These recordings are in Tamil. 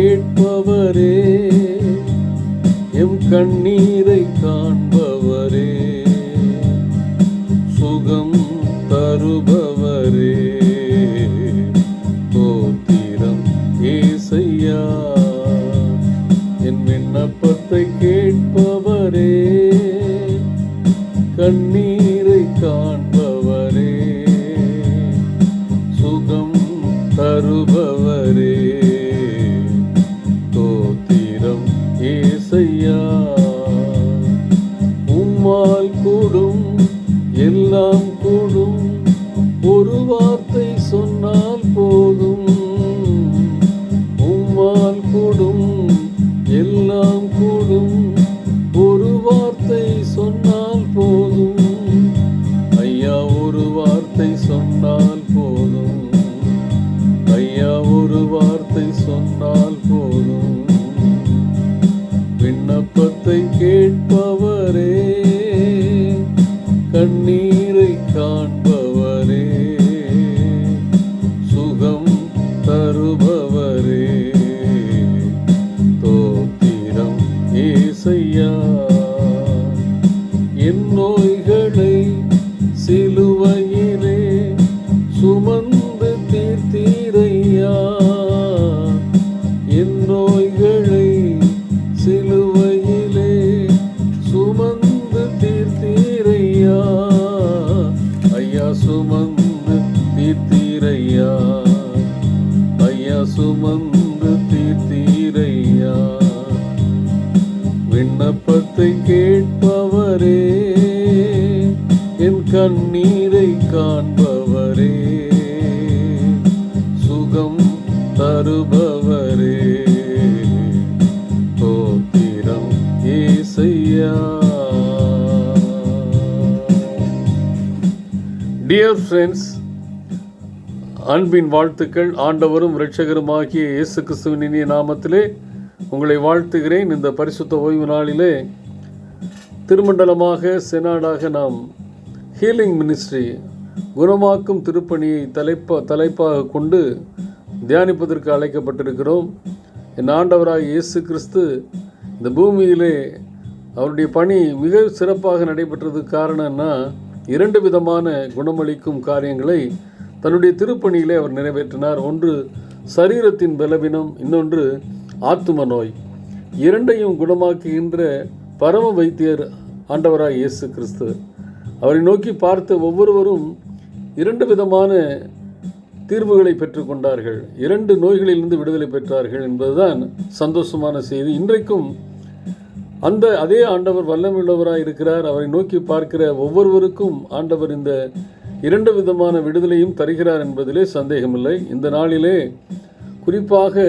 கேட்பவரே எம் கண்ணீரை காண்பவரே சுகம் தருபவரே. தோத்திரம் ஏசையா என் விண்ணப்பத்தை கேட்பவரே கண்ணீர் நம்மால் கூடும் எல்லாம் கூடும். ஒரு வார்த்தை சொன்னால் போதும். என் நோய்கள் கண்ணீரை காண்பவரே. சுகம் தருபவரே. தோத்திரம் ஏசையா. டியர் ஃப்ரெண்ட்ஸ் அன்பின் வாழ்த்துக்கள். ஆண்டவரும் இரட்சகருமாகிய இயேசு கிறிஸ்துவின் இனிய நாமத்திலே உங்களை வாழ்த்துகிறேன். இந்த பரிசுத்த ஓய்வு நாளிலே திருமண்டலமாக செனாடாக நாம் ஹீலிங் மினிஸ்ட்ரி குணமாக்கும் திருப்பணியை தலைப்பா தலைப்பாக கொண்டு தியானிப்பதற்கு அழைக்கப்பட்டிருக்கிறோம். என் ஆண்டவராக இயேசு கிறிஸ்து இந்த பூமியிலே அவருடைய பணி மிக சிறப்பாக நடைபெற்றதுக்கு காரணம்னா இரண்டு விதமான குணமளிக்கும் காரியங்களை தன்னுடைய திருப்பணியிலே அவர் நிறைவேற்றினார். ஒன்று சரீரத்தின் பலவீனம் இன்னொன்று ஆத்தும நோய். இரண்டையும் குணமாக்குகின்ற பரம வைத்தியர் ஆண்டவராக இயேசு கிறிஸ்து. அவரை நோக்கி பார்த்த ஒவ்வொருவரும் இரண்டு விதமான தீர்வுகளை பெற்றுக்கொண்டார்கள் இரண்டு நோய்களிலிருந்து விடுதலை பெற்றார்கள் என்பதுதான் சந்தோஷமான செய்தி. இன்றைக்கும் அந்த அதே ஆண்டவர் வல்லமுள்ளவராக இருக்கிறார். அவரை நோக்கி பார்க்கிற ஒவ்வொருவருக்கும் ஆண்டவர் இந்த இரண்டு விதமான விடுதலையும் தருகிறார் என்பதிலே சந்தேகமில்லை. இந்த நாளிலே குறிப்பாக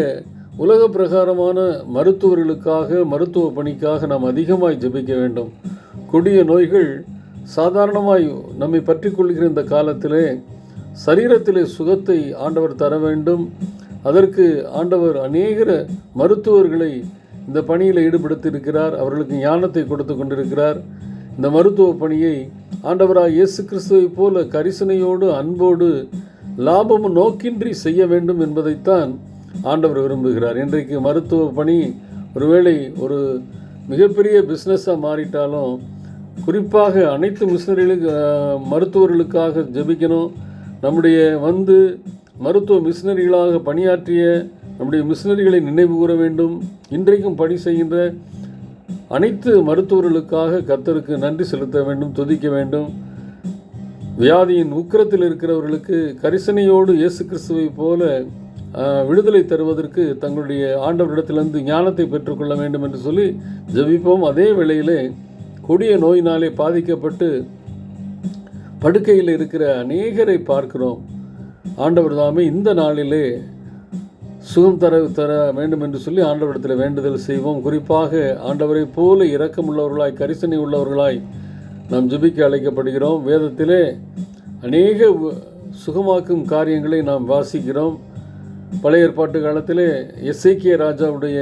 உலக பிரகாரமான மருத்துவர்களுக்காக மருத்துவ பணிக்காக நாம் அதிகமாய் ஜபிக்க வேண்டும். கொடிய நோய்கள் சாதாரணமாய் நம்மை பற்றி கொள்கிற இந்த காலத்திலே சரீரத்திலே சுகத்தை ஆண்டவர் தர வேண்டும். அதற்கு ஆண்டவர் அநேக மருத்துவர்களை இந்த பணியில் ஈடுபடுத்தியிருக்கிறார். அவர்களுக்கு ஞானத்தை கொடுத்து கொண்டிருக்கிறார். இந்த மருத்துவ பணியை ஆண்டவராக இயேசு கிறிஸ்துவை போல கரிசனையோடு அன்போடு லாபமும் நோக்கின்றி செய்ய வேண்டும் என்பதைத்தான் ஆண்டவர் விரும்புகிறார். இன்றைக்கு மருத்துவ பணி ஒருவேளை ஒரு மிகப்பெரிய பிஸ்னஸாக மாறிட்டாலும் குறிப்பாக அனைத்து மிஷினரிகளுக்கு மருத்துவர்களுக்காக ஜெபிக்கணும். நம்முடைய வந்து மருத்துவ மிஷினரிகளாக பணியாற்றிய நம்முடைய மிஷினரிகளை நினைவு கூற வேண்டும். இன்றைக்கும் பணி செய்கின்ற அனைத்து மருத்துவர்களுக்காக கர்த்தருக்கு நன்றி செலுத்த வேண்டும் துதிக்க வேண்டும். வியாதியின் உக்கிரத்தில் இருக்கிறவர்களுக்கு கரிசனையோடு இயேசு கிறிஸ்துவை போல விடுதலை தருவதற்கு தங்களுடைய ஆண்டவரிடத்திலிருந்து ஞானத்தை பெற்றுக்கொள்ள வேண்டும் என்று சொல்லி ஜெபிப்போம். அதே வேளையிலே கொடிய நோயினாலே பாதிக்கப்பட்டு படுக்கையில் இருக்கிற அநேகரை பார்க்கிறோம். ஆண்டவர் தாமே இந்த நாளிலே சுகம் தர தர வேண்டும் என்று சொல்லி ஆண்டவரிடத்தில் வேண்டுதல் செய்வோம். குறிப்பாக ஆண்டவரை போல இரக்கமுள்ளவர்களாய் கரிசனை உள்ளவர்களாய் நாம் ஜெபிக்க அழைக்கப்படுகிறோம். வேதத்திலே அநேக சுகமாக்கும் காரியங்களை நாம் வாசிக்கிறோம். பழைய ஏற்பாட்டு காலத்திலே எஸ்ஐகே ராஜாவுடைய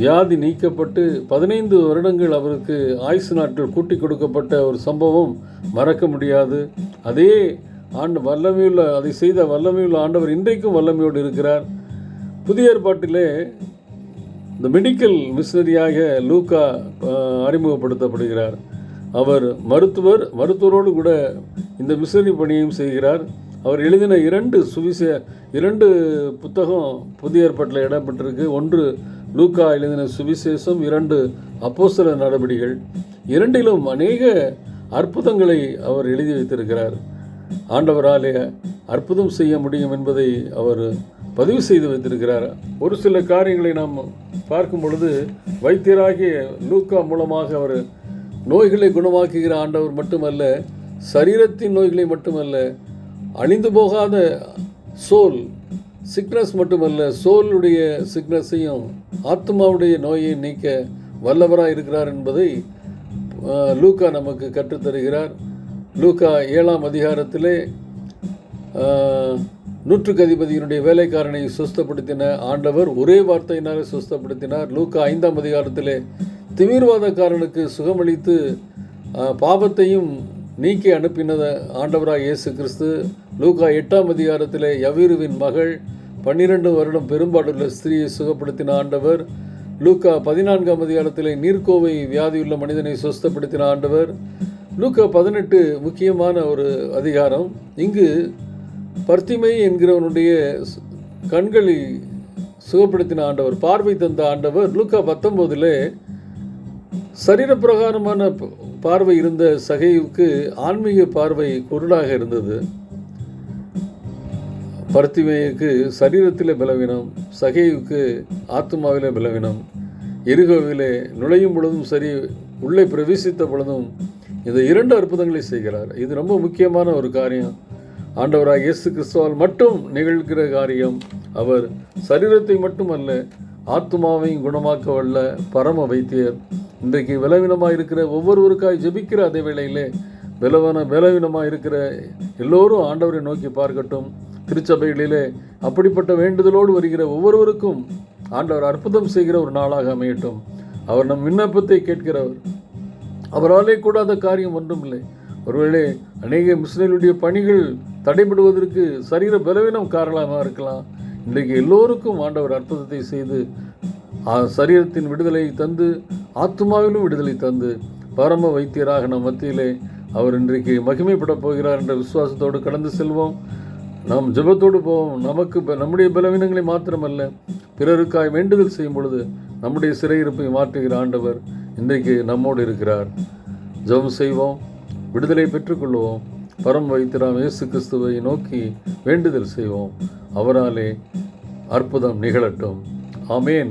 வியாதி நீக்கப்பட்டு பதினைந்து வருடங்கள் அவருக்கு ஆயுசு நாட்கள் கூட்டி கொடுக்கப்பட்ட ஒரு சம்பவம் மறக்க முடியாது. அதே ஆண்டு வல்லமையுள்ள அதை செய்த வல்லமையுள்ள ஆண்டவர் இன்றைக்கும் வல்லமையோடு இருக்கிறார். புதிய ஏற்பாட்டிலே இந்த மெடிக்கல் மிஷினரியாக லூக்கா அறிமுகப்படுத்தப்படுகிறார். அவர் மருத்துவர் மருத்துவரோடு கூட இந்த மிஷினரி பணியையும் செய்கிறார். அவர் எழுதின இரண்டு சுவிசே இரண்டு புத்தகம் புதிய ஏற்பாட்டில் இடம்பெற்றிருக்கு. ஒன்று லூக்கா எழுதின சுவிசேஷம் இரண்டு அப்போசல நடவடிகள் இரண்டிலும் அநேக அற்புதங்களை அவர் எழுதி வைத்திருக்கிறார். ஆண்டவராலே அற்புதம் செய்ய முடியும் என்பதை அவர் பதிவு செய்து வைத்திருக்கிறார். ஒரு சில காரியங்களை நாம் பார்க்கும் பொழுது வைத்தியராகிய லூக்கா மூலமாக அவர் நோய்களை குணமாக்குகிற ஆண்டவர் மட்டுமல்ல சரீரத்தின் நோய்களை மட்டுமல்ல அழிந்து போகாத சோல் சிக்னஸ் மட்டுமல்ல சோலுடைய சிக்னஸையும் ஆத்மாவுடைய நோயை நீக்க வல்லவராக இருக்கிறார் என்பதை லூக்கா நமக்கு கற்றுத்தருகிறார். லூக்கா ஏழாம் அதிகாரத்திலே நூற்றுக்கதிபதியினுடைய நூற்றுக்கு அதிபதியினுடைய வேலைக்காரனை சுஸ்தப்படுத்தின ஆண்டவர் ஒரே வார்த்தையினாலே சுஸ்தப்படுத்தினார். லூக்கா ஐந்தாம் அதிகாரத்திலே திமிர்வாதக்காரனுக்கு சுகமளித்து பாபத்தையும் பாவத்தையும் நீக்கி அனுப்பினத ஆண்டவராக இயேசு கிறிஸ்து. லூகா எட்டாம் அதிகாரத்திலே யவீருவின் மகள் பன்னிரண்டு வருடம் பெரும்பாடுள்ள ஸ்திரியை சுகப்படுத்தின ஆண்டவர். லூக்கா பதினான்காம் அதிகாரத்தில் நீர்க்கோவை வியாதியுள்ள மனிதனை சுஸ்தப்படுத்தின ஆண்டவர். லூக்கா பதினெட்டு முக்கியமான ஒரு அதிகாரம். இங்கு பர்த்திமை என்கிறவனுடைய கண்களை சுகப்படுத்தின ஆண்டவர் பார்வை தந்த ஆண்டவர். லூக்கா பத்தொம்போதில் சரீரப்பிரகாரமான ப- பார்வை இருந்த சகைவுக்கு ஆன்மீக பார்வை குருடாக இருந்தது. பர்த்திமேயுக்கு சரீரத்தில் பலவீனம் சகைவுக்கு ஆத்மாவிலே பலவீனம். எருகோவிலே நுழையும் பொழுதும் சரி உள்ளே பிரவேசித்த பொழுதும் இந்த இரண்டு அற்புதங்களை செய்கிறார். இது ரொம்ப முக்கியமான ஒரு காரியம். ஆண்டவராக இயேசு கிறிஸ்துவால் மட்டும் நிகழ்கிற காரியம் அவர் சரீரத்தை மட்டுமல்ல ஆத்மாவையும் குணமாக்க வல்ல பரம வைத்தியர். இன்றைக்கு பலவீனமாக இருக்கிற ஒவ்வொருவருக்காய் ஜெபிக்கிற அதே வேளையிலே பலவீன பலவீனமாக இருக்கிற எல்லோரும் ஆண்டவரை நோக்கி பார்க்கட்டும். திருச்சபைகளிலே அப்படிப்பட்ட வேண்டுதலோடு வருகிற ஒவ்வொருவருக்கும் ஆண்டவர் அற்புதம் செய்கிற ஒரு நாளாக அமையட்டும். அவர் நம் விண்ணப்பத்தை கேட்கிறவர். அவராலே கூடாத காரியம் ஒன்றுமில்லை. ஒருவேளை அநேக முஸ்லிம்களுடைய பணிகள் தடைபடுவதற்கு சரீர பலவீனம் காரணமாக இருக்கலாம். இன்றைக்கு எல்லோருக்கும் ஆண்டவர் அற்புதத்தை செய்து சரீரத்தின் விடுதலை தந்து ஆத்மாவிலும் விடுதலை தந்து பரம வைத்தியராக நம் மத்தியிலே அவர் இன்றைக்கு மகிமைப்படப் போகிறார் என்ற விசுவாசத்தோடு கடந்து செல்வோம். நாம் ஜெபத்தோடு போவோம். நமக்கு நம்முடைய பலவீனங்களை மாத்திரமல்ல பிறருக்காய் வேண்டுதல் செய்யும் பொழுது நம்முடைய சிறையிருப்பை மாற்றுகிற ஆண்டவர் இன்றைக்கு நம்மோடு இருக்கிறார். ஜெபம் செய்வோம் விடுதலை பெற்றுக்கொள்வோம். பரம் வைத்திராம் இயேசு கிறிஸ்துவை நோக்கி வேண்டுதல் செய்வோம். அவராலே அற்புதம் நிகழட்டும். ஆமேன்.